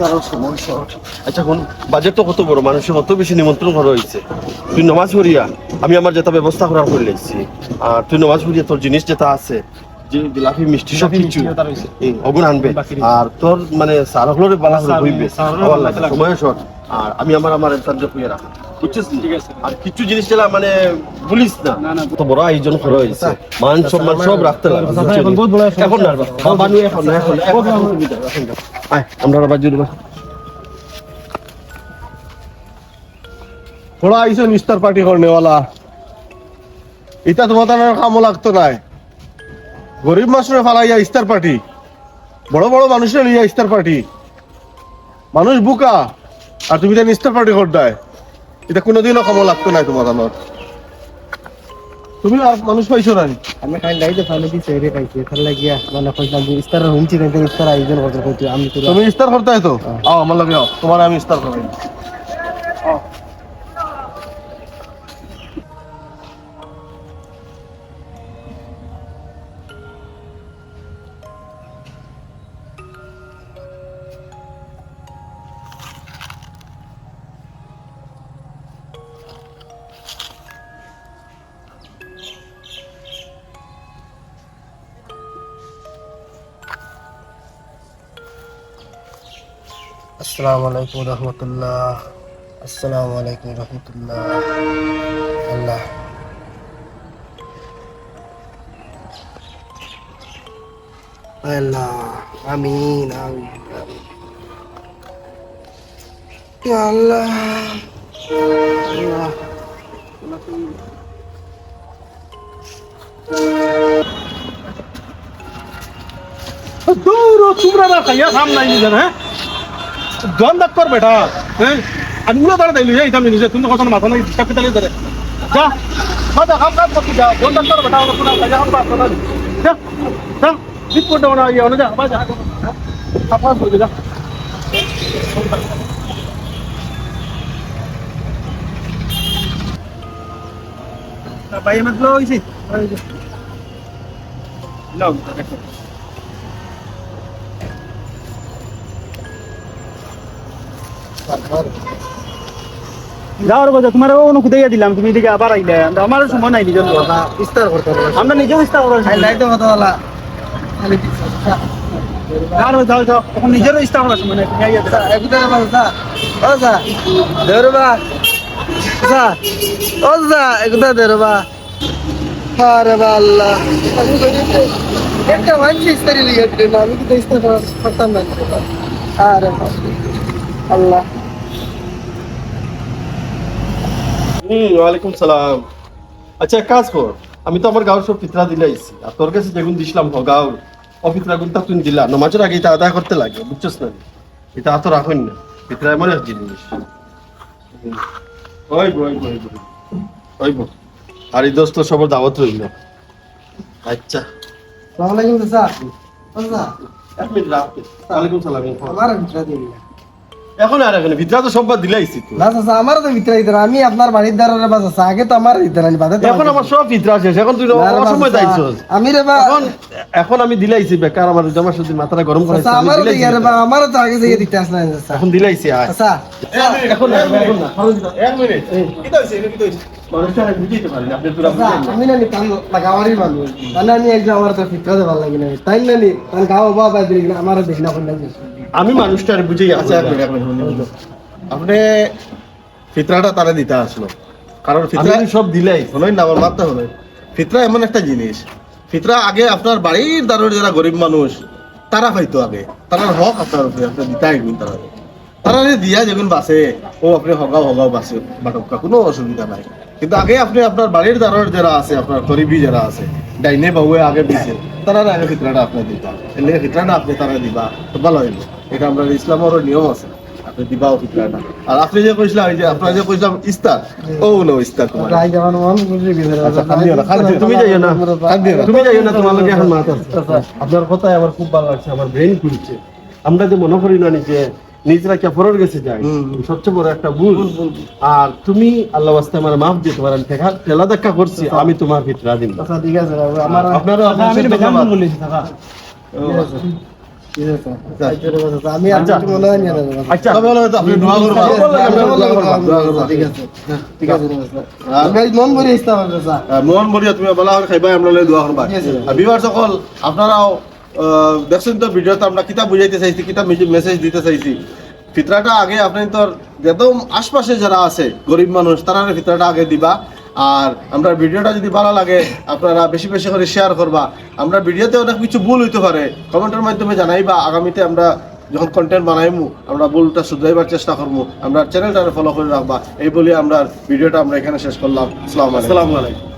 ইফতারের সময় শর্ট আচ্ছা এখন বাজেট তো কত বড়? মানুষের কত বেশি নিমন্ত্রণ করা হয়েছে? তুই নমাজ পড়িয়া আমি আমার যেটা ব্যবস্থা করার করে লেগেছি আর তুই নমাজ পড়িয়া তোর জিনিস যেটা আছে যে জিলাপি মিষ্টি সব কিছু অগুন আনবে। আর তোর মানে বালা হইবে সময় শর্ট আর আমি আমার আমার রাখা বুঝছিস? আচ্ছা। আচ্ছা, আচ্ছা, পার্টি করনেওয়ালা। এটা তোমার কামও লাগতো নাই গরিব মানুষরা ফালাইয়া ইস্তার পার্টি। বড় বড় মানুষের ইয়া ইস্তার পার্টি। মানুষ বুকা। আর তুমি তার ইস্তার পার্টি করদায় এটা কোনোদিনও খবর লাগতো নাই তোমার আমার। তুমি আর মানুষ পাইছো আমি খাই লাই তো ফাইলে দিছে রে খাইছে তার লাগিয়া মানে কইলাম যে ইস্তার হুমছি দেন ইস্তার আয়োজন করতে কইতে আমি তুমি ইস্তার করতে আইতো আও আমার লাগে তোমার আমি ইস্তার করাই। আসসালামু আলাইকুম রহমতুল্লাহ। আসসালামু আলাইকুম রহমতুল্লাহ। আল্লাহ। আল্লাহ। আমিন আমিন। আল্লাহ। আল্লাহ। দূর তোমরা না খাইয়া খাম নাই নিজের হ্যাঁ? দন ডাক্তার বেটা হ্যাঁ? আমি উলো দাঁড়া দিলি এই আমি নিজে তুমি কথা মাথা নাই ক্যাপিটালে ধরে। যা যা যা খাম কাজ করতে যা দন ডাক্তার বেটা ওরা পুরা খাম পাস না যা যা ঠিক করতে না ইয়ে না যা বা যা হয়ে যা। ভাই আমার লো হইছে? লাও যাওয়ার কথা তোমার অনু খুদাইয়া দিলাম তুমি এদিকে আবার আইলে আমার সময় নাই নিজের ইস্তার করতে আমরা নিজেও চেষ্টা করো খাই লাই তো কথা বলা যাও যাও যাও এখন নিজেরও চেষ্টা করার সময় নাই তুমি আইয়া। ও যা দেরবা যা ও যা একদম দেরবা আরে আল্লাহ একটা মানুষ ইস্তারি লিয়ে আমি কিন্তু ইস্তার করতাম না আরে আল্লাহ। হুম ওয়ালাইকুম সালাম। আচ্ছা কাজ কর আমি তো আমার গাঁর সব পিতরা দিলে আইছি। আর তোর কাছে যেগুন দিছিলাম হ গাঁর ও পিতরা গুনটা তুই দিলা। নমাজের আগে এটা আদায় করতে লাগে বুঝছস না? এটা তো রাখুন না পিতরা এমন এক জিনিস। ওই বো ওই ওই বো আর এই দোস্ত সবার দাওয়াত রইল। আচ্ছা। আসসালামু আলাইকুম স্যার। আচ্ছা এক মিনিট রাখ। ওয়ালাইকুম সালাম আমার দিন এখন আর এখানে ভিতরা তো সববার দিলে আইছি তো। না চাচা আমার তো ভিতরে দিতে আমি আপনার বাড়ির দ্বারা বা চাচা আগে তো আমার দিতে বাদে এখন আমার সব ভিতরা শেষ এখন তুই অসময় আমি রে বা এখন এখন আমি দিলাইছি বেকার আমার জামা সুদি মাথাটা গরম করে চাচা আমার দিকে রে বা আমার তো আগে থেকে দিতে চাচা এখন দিলাইছি আয়। চাচা এখন না এখন না। এক মিনিট। কি হইছে? কি হইছে। মানুষটা বুঝিতে পারি আপনি তোরা চাচা, বুঝেন না। আমি না নি কাম লাগাওয়ারই মানুষ। মানে আমি একজন আমার তো ফিটরা দে ভালো লাগে না। তাই না নি তাই গাও বাবা দিলি না আমার দেখি না কোন আমি মানুষটার বুঝেই আচ্ছা আছি মিনিট আপনি ফিতরাটা তারা দিতে আসলো। কারণ ফিতরা সব দিলাই। শোনেন না আমার মাত্রা শোনেন ফিতরা এমন একটা জিনিস। ফিতরা আগে আপনার বাড়ির দারোর যারা গরিব মানুষ তারা পাইতো আগে। তারা হক আপনার উপরে আপনি দিতে আইবেন তারা। তারা যে দিয়া যেগুন বাসে ও আপনি হগাও হগাও বাসে বাটকা কোনো অসুবিধা নাই। কিন্তু আগে আপনি আপনার বাড়ির দারোর যারা আছে আপনার গরিবী যারা আছে ডাইনে বাবুয়ে আগে দিছে তারা আগে ফিতরাটা আপনি দিতা। এলে ফিতরাটা আপনি তারা দিবা তো ভালো হইব। এটা আমরা ইসলামের নিয়ম আছে। আপনি দিবাও ফিতরাটা আর আপনি যে কইছিলাম যে আপনার যে কইছিলাম ইস্তার ও নো ইস্তার তোমার রাই মন বুঝলি কি আচ্ছা, খান দিও না, খান তুমি যাইও না খান দিও না। তুমি যাইও না তোমার লগে এখন মাথা আপনার কথাই আমার খুব ভালো লাগছে আমার ব্রেন খুলছে আমরা যে মনে করি না যে নিজেরা কাপড়ের গেছে যাই সবচেয়ে বড় একটা ভুল। আর তুমি আল্লাহ আমার মাফ দিয়ে তোমার আমি ঠেকা ঠেলা দেখা করছি আমি তোমার ভিতরে দিন আচ্ছা ঠিক আছে আচ্ছা, মনে হয় আচ্ছা মন ভরে ইস্তা হয়। আর বিবার সকল আপনারাও দেখছেন তো ভিডিওতে আমরা কিতাব বুঝাইতে চাইছি কিতাব মেসেজ দিতে চাইছি ফিতরাটা আগে আপনি তোর একদম আশপাশে যারা আছে গরিব মানুষ তারা ফিতরাটা আগে দিবা আর আমরা ভিডিওটা যদি ভালো লাগে, আপনারা বেশি বেশি করে শেয়ার করবা। আমরা ভিডিওতে অনেক কিছু ভুল হইতে পারে, কমেন্টের মাধ্যমে জানাইবা। আগামীতে আমরা যখন কন্টেন্ট বানাইমু, আমরা ভুলটা শুধরাইবার চেষ্টা করব আমরা চ্যানেলটা ফলো করে রাখবা। এই বলে আমরা ভিডিওটা আমরা এখানে শেষ করলাম। আসসালামু আলাইকুম।